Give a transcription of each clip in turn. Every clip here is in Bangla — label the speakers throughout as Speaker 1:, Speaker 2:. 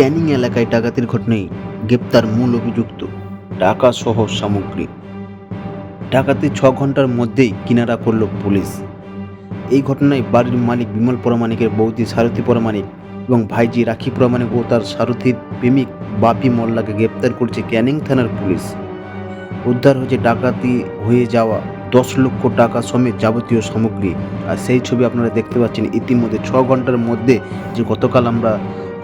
Speaker 1: ক্যানিং এলাকায় ডাকাতির ঘটনায় গ্রেপ্তার মূল অভিযুক্ত টাকা সহ সামগ্রী। ডাকাতি ছ ঘণ্টার মধ্যেই কিনারা করল পুলিশ। এই ঘটনায় বাড়ির মালিক বিমল পরমাণিকের বৌদি সারথী পরমাণিক এবং ভাইজি রাখি পরমাণিক ও তার সারথীর প্রেমিক বাপি মোল্লাকে গ্রেপ্তার করেছে ক্যানিং থানার পুলিশ। উদ্ধার হয়েছে ডাকাতি হয়ে যাওয়া দশ লক্ষ টাকা সমেত যাবতীয় সামগ্রী। আর সেই ছবি আপনারা দেখতে পাচ্ছেন। ইতিমধ্যে ছ ঘণ্টার মধ্যে যে গতকাল আমরা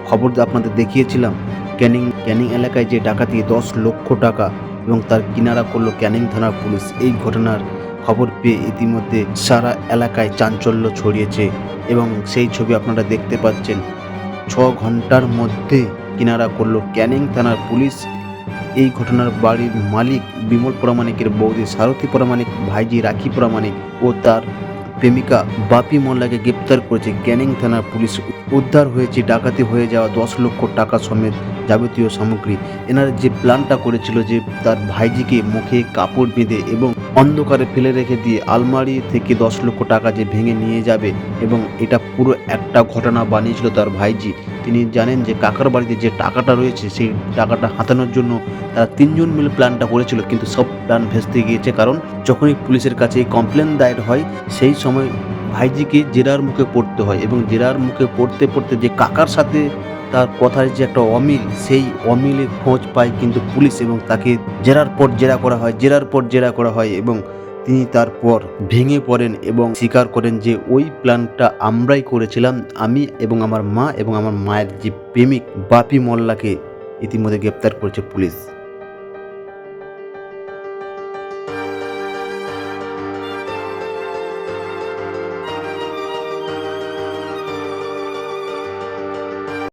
Speaker 1: খবর আপনাদের দেখিয়েছিলাম, ক্যানিং ক্যানিং এলাকায় যে ডাকাতি দশ লক্ষ টাকা এবং তার কিনারা করল ক্যানিং থানার পুলিশ, এই ঘটনার খবর পেয়ে ইতিমধ্যে সারা এলাকায় চাঞ্চল্য ছড়িয়েছে এবং সেই ছবি আপনারা দেখতে পাচ্ছেন। ছ ঘণ্টার মধ্যে কিনারা করল ক্যানিং থানার পুলিশ। এই ঘটনার বাড়ির মালিক বিমল প্রামাণিকের বৌদি সারথী প্রামাণিক, ভাইজি রাখি প্রামাণিক ও তার প্রেমিকা বাপি মোল্লাকে গ্রেপ্তার করেছে ক্যানিং থানার পুলিশ। উদ্ধার হয়েছে ডাকাতি হয়ে যাওয়া দশ লক্ষ টাকা সমেত যাবতীয় সামগ্রী। এনার যে প্ল্যানটা করেছিল যে তার ভাইজিকে মুখে কাপড় বেঁধে এবং অন্ধকারে ফেলে রেখে দিয়ে আলমারি থেকে দশ লক্ষ টাকা যে ভেঙে নিয়ে যাবে এবং এটা পুরো একটা ঘটনা বানিয়েছিল তার ভাইজি। তিনি জানেন যে কাকার বাড়িতে যে টাকাটা রয়েছে, সেই টাকাটা হাতানোর জন্য তারা তিনজন মিলে প্ল্যানটা করেছিল। কিন্তু সব প্ল্যান ভেস্তে গিয়েছে কারণ যখনই পুলিশের কাছে এই কমপ্লেন দায়ের হয়, সেই সময় ভাইজিকে জেরার মুখে পড়তে হয় এবং জেরার মুখে পড়তে পড়তে যে কাকার সাথে তার কথার যে একটা অমিল, সেই অমিলে খোঁজ পায় কিন্তু পুলিশ এবং তাকে জেরার পর জেরা করা হয়, জেরার পর জেরা করা হয় এবং তিনি তারপর ভেঙে পড়েন এবং স্বীকার করেন যে ওই প্ল্যানটা আমরাই করেছিলাম, আমি এবং আমার মা এবং আমার মায়ের যে প্রেমিক বাপি মোল্লাকে ইতিমধ্যে গ্রেপ্তার করেছে পুলিশ।